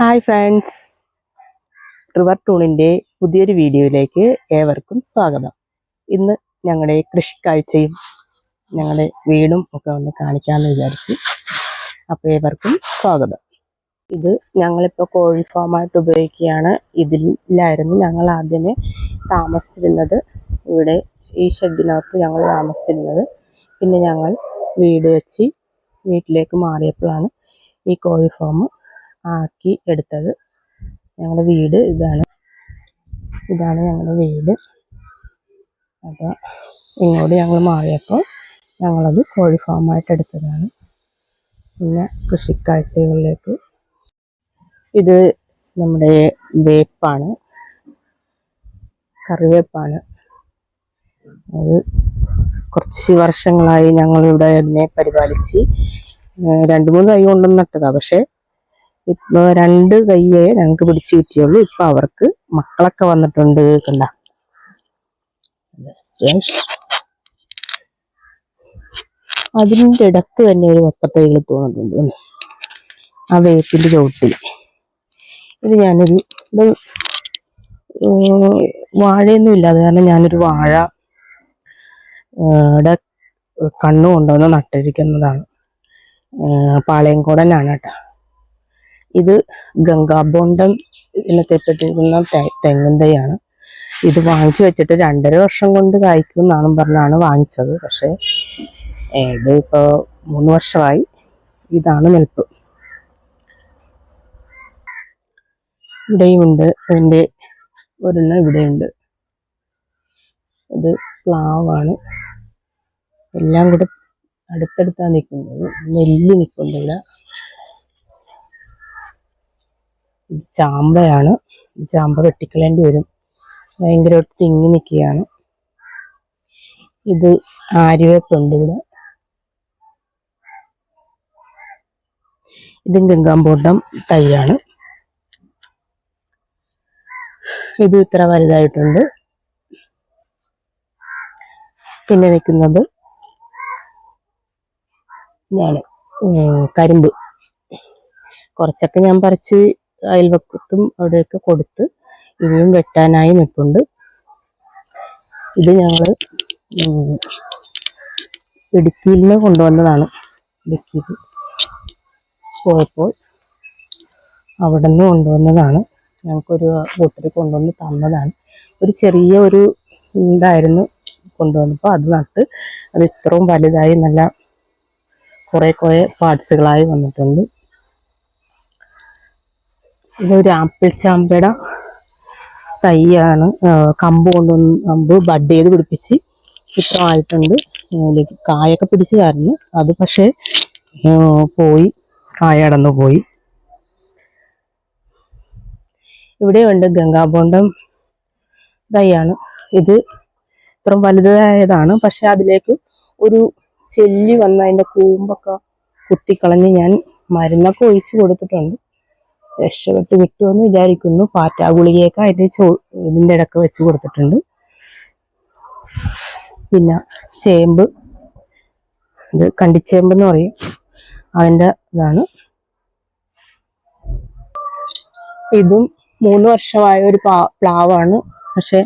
Hi friends. River ടൂണിന്റെ പുതിയൊരു വീഡിയോയിലേക്ക് ഏവർക്കും സ്വാഗതം. ഇന്ന് ഞങ്ങളുടെ കൃഷിക്കാഴ്ചയും ഞങ്ങളുടെ വീടും ഒക്കെ ഒന്ന് കാണിക്കാമെന്ന് വിചാരിച്ചു അപ്പോൾ ഏവർക്കും സ്വാഗതം. ഇത് ഞങ്ങളിപ്പോൾ കോഴി ഫാമായിട്ട് ഉപയോഗിക്കുകയാണ്. ഇതിലായിരുന്നു ഞങ്ങൾ ആദ്യമേ താമസിച്ചിരുന്നത്. ഇവിടെ ഈ ഷെഡിനകത്ത് ഞങ്ങൾ താമസിച്ചിരുന്നത്. പിന്നെ ഞങ്ങൾ വീട് വെച്ച് വീട്ടിലേക്ക് മാറിയപ്പോഴാണ് ഈ കോഴി ഫാം ആക്കി എടുത്തത്. ഞങ്ങളുടെ വീട് ഇതാണ്. ഇതാണ് ഞങ്ങളുടെ വീട്. അപ്പോൾ ഇങ്ങോട്ട് ഞങ്ങൾ മാറിയപ്പോൾ ഞങ്ങളത് കോഴി ഫാമായിട്ട് എടുത്തതാണ്. പിന്നെ കൃഷിക്കാഴ്ചകളിലേക്ക്. ഇത് നമ്മുടെ വേപ്പാണ്. കറിവേപ്പാണ്. അത് കുറച്ച് വർഷങ്ങളായി ഞങ്ങളിവിടെ അതിനെ പരിപാലിച്ച് രണ്ട് മൂന്ന് തൈ കൊണ്ടൊന്നും നട്ടതാണ് പക്ഷെ ഇപ്പൊ രണ്ട് കയ്യേ ഞങ്ങൾക്ക് പിടിച്ചു കിട്ടിയുള്ളൂ. ഇപ്പൊ അവർക്ക് മക്കളൊക്കെ വന്നിട്ടുണ്ട് കണ്ട. അതിന്റെ ഇടയ്ക്ക് തന്നെ ഒരു വപ്പത്തൈകൾ തോന്നിട്ടുണ്ട്? ആ വേപ്പിന്റെ ചോട്ടിൽ. ഇത് ഞാനൊരു വാഴയൊന്നും ഇല്ലാതെ കാരണം ഞാനൊരു വാഴ കണ്ണു കൊണ്ടുവന്ന് നട്ടിരിക്കുന്നതാണ്. പാളയംകോടനാണ് കേട്ടോ. ഇത് ഗംഗാബോണ്ടം ഇനത്തെപ്പെട്ടിരിക്കുന്ന തെങ്ങും തൈയാണ് ഇത് വാങ്ങിച്ചു വെച്ചിട്ട് രണ്ടര വർഷം കൊണ്ട് കായ്ക്കും എന്നാണ് പറഞ്ഞാണ് വാങ്ങിച്ചത്. പക്ഷേ ഇത് ഇപ്പോൾ മൂന്ന് വർഷമായി ഇതാണ് നിൽപ്പ്. ഇവിടെയുമുണ്ട് അതിന്റെ ഒരെണ്ണം ഇവിടെയുണ്ട്. ഇത് പ്ലാവാണ്. എല്ലാം കൂടെ അടുത്തടുത്താണ് നിൽക്കുന്നത്. നെല്ല് നിൽക്കുന്നില്ല ഇത് ചാമ്പയാണ് ചാമ്പ വെട്ടിക്കളേണ്ടി വരും. ഭയങ്കരമായിട്ട് തിങ്ങി നിൽക്കുകയാണ്. ഇത് ആര്യവേപ്പുണ്ട് ഇവിടെ. ഇതും ഗംഗാമ്പോട്ടം തൈയാണ്. ഇത് ഇത്ര വലുതായിട്ടുണ്ട്. പിന്നെ നിൽക്കുന്നത് ഇതാണ് കരിമ്പ്. കുറച്ചൊക്കെ ഞാൻ പറിച്ച് അയൽവക്കത്തും അവിടെയൊക്കെ കൊടുത്ത് ഇനിയും വെട്ടാനായി നിൽപ്പുണ്ട് ഇത് ഞങ്ങൾ ഇടുക്കിയിൽ നിന്ന് കൊണ്ടുവന്നതാണ്. ഇടുക്കിയിൽ പോയപ്പോൾ അവിടെ നിന്ന് കൊണ്ടുവന്നതാണ്. ഞങ്ങൾക്കൊരു കൂട്ടർ കൊണ്ടുവന്ന് തന്നതാണ്. ഒരു ചെറിയ ഒരു ഇതായിരുന്നു കൊണ്ടുവന്നപ്പോൾ അത് നട്ട് അത് ഇത്രയും വലുതായി നല്ല കുറെ കുറെ പാർട്സുകളായി വന്നിട്ടുണ്ട്. ഇതൊരു ആപ്പിൾ ചാമ്പയുടെ തൈയാണ്. കമ്പ് കൊണ്ടുവന്ന് കമ്പ് ബഡ് ചെയ്ത് പിടിപ്പിച്ച് ഇത്ര ആയിട്ടുണ്ട്. പിടിച്ച് കാരണം അത് പക്ഷേ പോയി കായ അടന്നു പോയി. ഇവിടെയുണ്ട് ഗംഗാബോണ്ടം തൈയാണ്. ഇത് ഇത്ര വലുതായതാണ്. പക്ഷെ അതിലേക്ക് ഒരു ചെല്ലി വന്ന് അതിന്റെ കൂമ്പൊക്കെ കുത്തിക്കളഞ്ഞ് ഞാൻ മരുന്നൊക്കെ ഒഴിച്ചു കൊടുത്തിട്ടുണ്ട്. രക്ഷപ്പെട്ട് കിട്ടുമെന്ന് വിചാരിക്കുന്നു. പാറ്റാ ഗുളികയൊക്കെ അതിന്റെ ചോ ഇതിന്റെ ഇടയ്ക്ക് വെച്ച് കൊടുത്തിട്ടുണ്ട്. പിന്നെ ചേമ്പ്. ഇത് കണ്ടിച്ചേമ്പ് എന്ന് പറയും. അതിന്റെ ഇതാണ്. ഇതും മൂന്ന് വർഷമായ ഒരു പ്ലാവാണ്. പക്ഷെ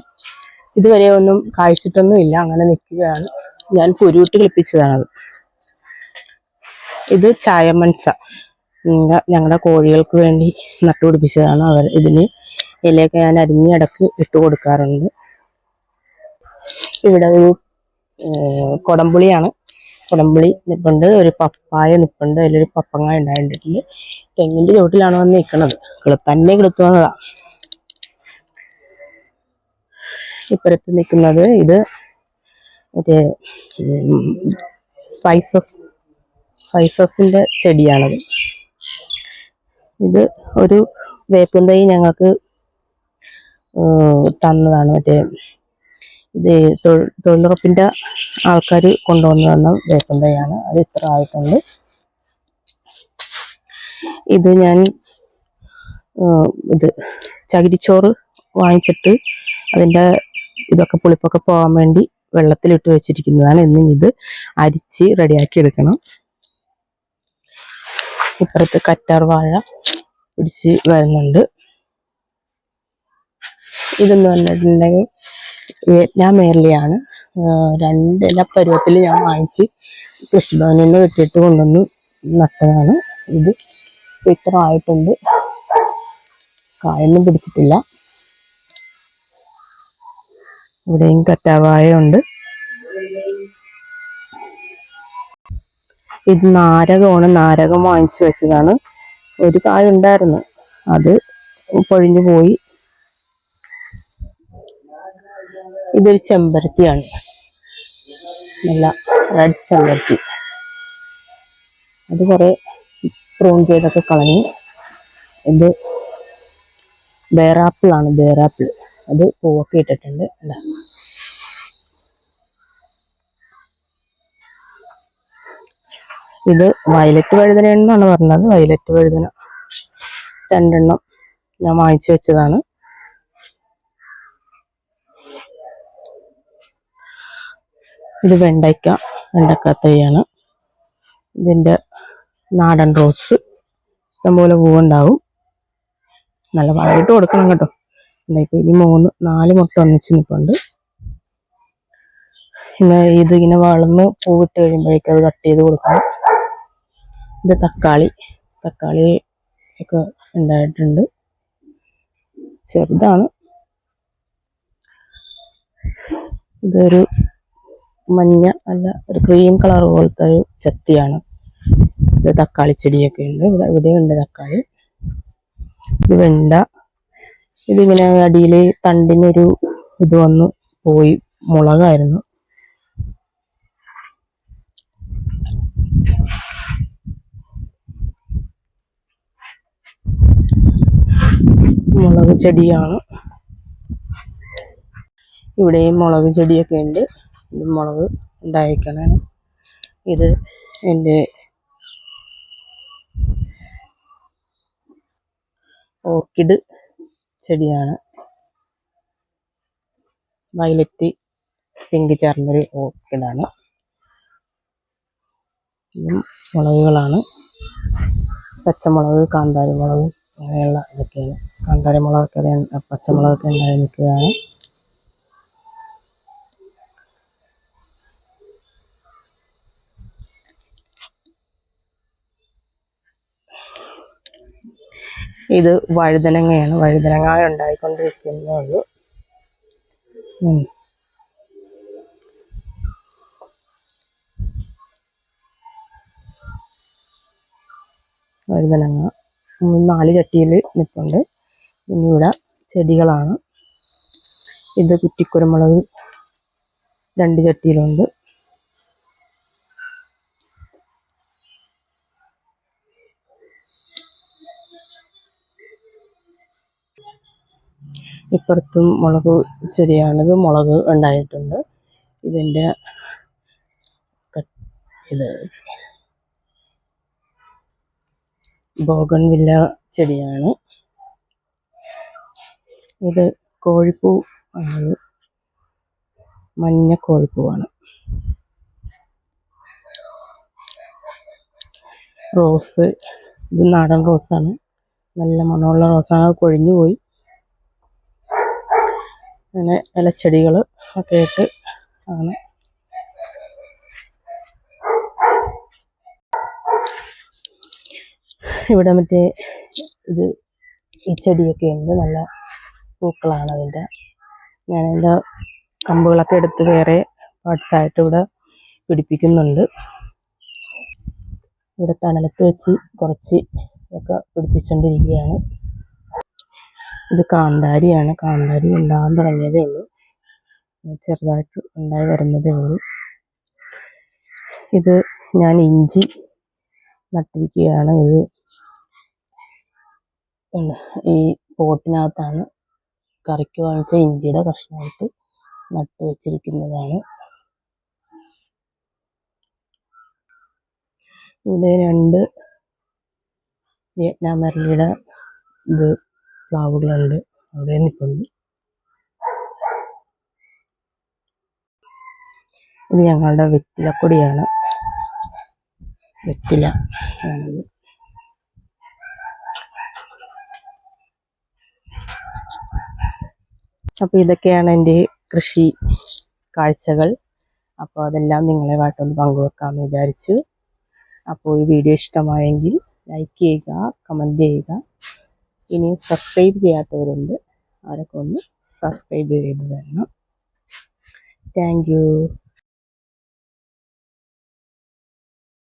ഇതുവരെ ഒന്നും കായ്ച്ചിട്ടൊന്നും ഇല്ല. അങ്ങനെ നിൽക്കുകയാണ്. ഞാൻ കുരുവിട്ട് കിളിപ്പിച്ചതാണത്. ഇത് ചായമൻസ ഞങ്ങളുടെ കോഴികൾക്ക് വേണ്ടി നട്ടുപിടിപ്പിച്ചതാണ് അവർ ഇതിന് ഇലയൊക്കെ ഞാൻ അരിഞ്ഞിടക്ക് ഇട്ട് കൊടുക്കാറുണ്ട് ഇവിടെ ഒരു കൊടംപുളിയാണ് കൊടംപുളി നിപ്പുണ്ട് ഒരു പപ്പായ നിപ്പുണ്ട് അതിലൊരു പപ്പങ്ങ ഉണ്ടായിട്ടുണ്ട് തെങ്ങിന്റെ ചുവട്ടിലാണ് വന്ന് നിൽക്കുന്നത് കിളുത്തന്നെ കിളുത്തു വന്നതാ ഇപ്പുറത്ത് നിൽക്കുന്നത് ഇത് മറ്റേ സ്പൈസസ് സ്പൈസസിന്റെ ചെടിയാണത് ഇത് ഒരു വേപ്പിൻ തൈ ഞങ്ങൾക്ക് തന്നതാണ്. മറ്റേ ഇത് തൊഴിലുറപ്പിന്റെ ആൾക്കാർ കൊണ്ടുവന്ന് തന്ന വേപ്പിൻ തൈയാണ്. അത് ഇത്ര ആയിട്ടുണ്ട്. ഇത് ഞാൻ ഇത് ചകിരിച്ചോറ് വാങ്ങിച്ചിട്ട് അതിന്റെ ഇതൊക്കെ പുളിപ്പൊക്കെ പോകാൻ വേണ്ടി വെള്ളത്തിലിട്ട് വെച്ചിരിക്കുന്നതാണ്. ഇന്ന് ഇത് അരിച്ച് റെഡിയാക്കി എടുക്കണം. ഇപ്പുറത്ത് കറ്റാർ വാഴ പിടിച്ച് വരുന്നുണ്ട്. ഇതെന്ന് പറഞ്ഞിട്ടുണ്ടെങ്കിൽ വിയറ്റ്നാം ഏർലിയാണ്. രണ്ടില പരുവത്തിൽ ഞാൻ വാങ്ങിച്ച് കൃഷിഭവനിൽ നിന്ന് വെട്ടിയിട്ട് കൊണ്ടുവന്ന് നട്ടതാണ്. ഇത് ഇത്രമായിട്ടുണ്ട് കായൊന്നും പിടിച്ചിട്ടില്ല. ഇവിടെയും കറ്റാവായ ഉണ്ട് ഇത് നാരകമാണ്. നാരകം വാങ്ങിച്ചു വെച്ചതാണ്. ഒരു കായ ഉണ്ടായിരുന്നു. അത് പൊഴിഞ്ഞു പോയി. ഇതൊരു ചെമ്പരത്തിയാണ്. നല്ല റെഡ് ചെമ്പരത്തി. അത് കുറെ പ്രൂൺ ചെയ്തൊക്കെ കളഞ്ഞു ഇത് ബേറാപ്പിളാണ് ബേറാപ്പിൾ അത് പൂവൊക്കെ ഇട്ടിട്ടുണ്ട്. അല്ല ഇത് വയലറ്റ് വഴുതന എന്നാണ് പറഞ്ഞത്. വയലറ്റ് വഴുതന. രണ്ടെണ്ണം ഞാൻ വാങ്ങിച്ചു വെച്ചതാണ്. ഇത് വെണ്ടയ്ക്ക വെണ്ടക്ക തൈയാണ്. ഇതിന്റെ നാടൻ റോസ്. ഇഷ്ടംപോലെ പൂവുണ്ടാവും. നല്ല വളമിട്ട് കൊടുക്കണം കേട്ടോ. ഇപ്പൊ ഇനി മൂന്ന് നാല് മുട്ട ഒന്നിച്ച് നിൽപ്പുണ്ട് പിന്നെ ഇതിങ്ങനെ വളർന്ന് പൂവിട്ട് കഴിയുമ്പോഴേക്കും അത് കട്ട് ചെയ്ത് കൊടുക്കണം. ഇത് തക്കാളി. തക്കാളി ഒക്കെ ഉണ്ടായിട്ടുണ്ട്. ചെറുതാണ്. ഇതൊരു മഞ്ഞ അല്ല ഒരു ക്രീം കളർ പോലത്തെ ഒരു ചത്തിയാണ് ഇത് തക്കാളി ചെടിയൊക്കെ ഉണ്ട്. ഇവിടെ ഇവിടെയുണ്ട് തക്കാളി. ഇത് വെണ്ട. ഇതിങ്ങനെ അടിയിൽ തണ്ടിനൊരു ഇത് വന്ന്. പോയി. മുളകായിരുന്നു. മുളക് ചെടിയാണ്. ഇവിടെയും മുളക് ചെടിയൊക്കെ ഉണ്ട്. മുളക് ഉണ്ടായിരിക്കണം ഇത് എന്റെ ഓർക്കിഡ് ചെടിയാണ്. വയലറ്റ് പിങ്ക് ചേർന്നൊരു ഓർക്കിഡാണ്. മുളകുകളാണ്. പച്ചമുളക് കാന്താരി മുളക് അങ്ങനെയുള്ള ഇതൊക്കെയാണ്. കാന്താരി മുളകൊക്കെ പച്ചമുളകൊക്കെ ഉണ്ടായി നിൽക്കുകയാണ്. ഇത് വഴുതനങ്ങയാണ്. വഴുതനങ്ങ ഉണ്ടായിക്കൊണ്ടിരിക്കുന്നേ വഴുതനങ്ങ. നാല് ചട്ടിയിൽ നിൽപ്പുണ്ട് പിന്നെ ഇവിടെ ചെടികളാണ്. ഇത് കുറ്റിക്കുരുമുളക് രണ്ട് ചട്ടിയിലുണ്ട്. ഇപ്പുറത്തും മുളക് ചെടിയാണിത്. മുളക് ഉണ്ടായിട്ടുണ്ട്. ഇതിന്റെ ഇത് ബോഗൺവില്ല ചെടിയാണ്. ഇത് കോഴിപ്പൂ ആണ്. മഞ്ഞ കോഴിപ്പൂവാണ്. റോസ് ഇത് നാടൻ റോസാണ്. നല്ല മണമുള്ള റോസാണ്. അത് കൊഴിഞ്ഞു പോയി. അങ്ങനെ ഇലച്ചെടികൾ ഒക്കെ ആയിട്ട് ആണ്. ഇവിടെ മറ്റേ ഇത് ഈ ചെടിയൊക്കെ ഉണ്ട്. നല്ല പൂക്കളാണ് അതിന്റെ. ഞാൻ അതിന്റെ കമ്പുകളൊക്കെ എടുത്ത് വേറെ പാർട്സായിട്ട് ഇവിടെ പിടിപ്പിക്കുന്നുണ്ട്. ഇവിടെ തണലത്ത് വെച്ച് കുറച്ച് ഒക്കെ പിടിപ്പിച്ചുകൊണ്ടിരിക്കുകയാണ് ഇത് കാന്താരിയാണ്. കാന്താരി ഉണ്ടാകാൻ തുടങ്ങിയതേ ഉള്ളൂ. ചെറുതായിട്ട് ഉണ്ടായി വരുന്നതേ ഉള്ളൂ. ഇത് ഞാൻ ഇഞ്ചി നട്ടിരിക്കുകയാണ്. ഇത്. ഈ പോട്ടിനകത്താണ് കറിക്ക് വാങ്ങിച്ച ഇഞ്ചിയുടെ കഷ്ണമായിട്ട് നട്ടു വെച്ചിരിക്കുന്നതാണ്. ഇവിടെ രണ്ട് വിയറ്റ്നാം മരലിയുടെ ഇത് പ്ലാവുകളുണ്ട്. അവിടെ നിൽപ്പുണ്ട് ഇത് ഞങ്ങളുടെ വെറ്റിലക്കൊടിയാണ്. വെറ്റില ആണിത്. അപ്പോൾ ഇതൊക്കെയാണ് എന്റെ കൃഷി കാഴ്ചകൾ. അപ്പോൾ അതെല്ലാം നിങ്ങളുമായിട്ടൊന്ന് പങ്കുവെക്കാമെന്ന് വിചാരിച്ചു. അപ്പോൾ ഈ വീഡിയോ ഇഷ്ടമായെങ്കിൽ ലൈക്ക് ചെയ്യുക കമന്റ് ചെയ്യുക. ഇനിയും സബ്സ്ക്രൈബ് ചെയ്യാത്തവരുണ്ട് അവരൊക്കെ ഒന്ന് സബ്സ്ക്രൈബ് ചെയ്ത് തരണം. താങ്ക്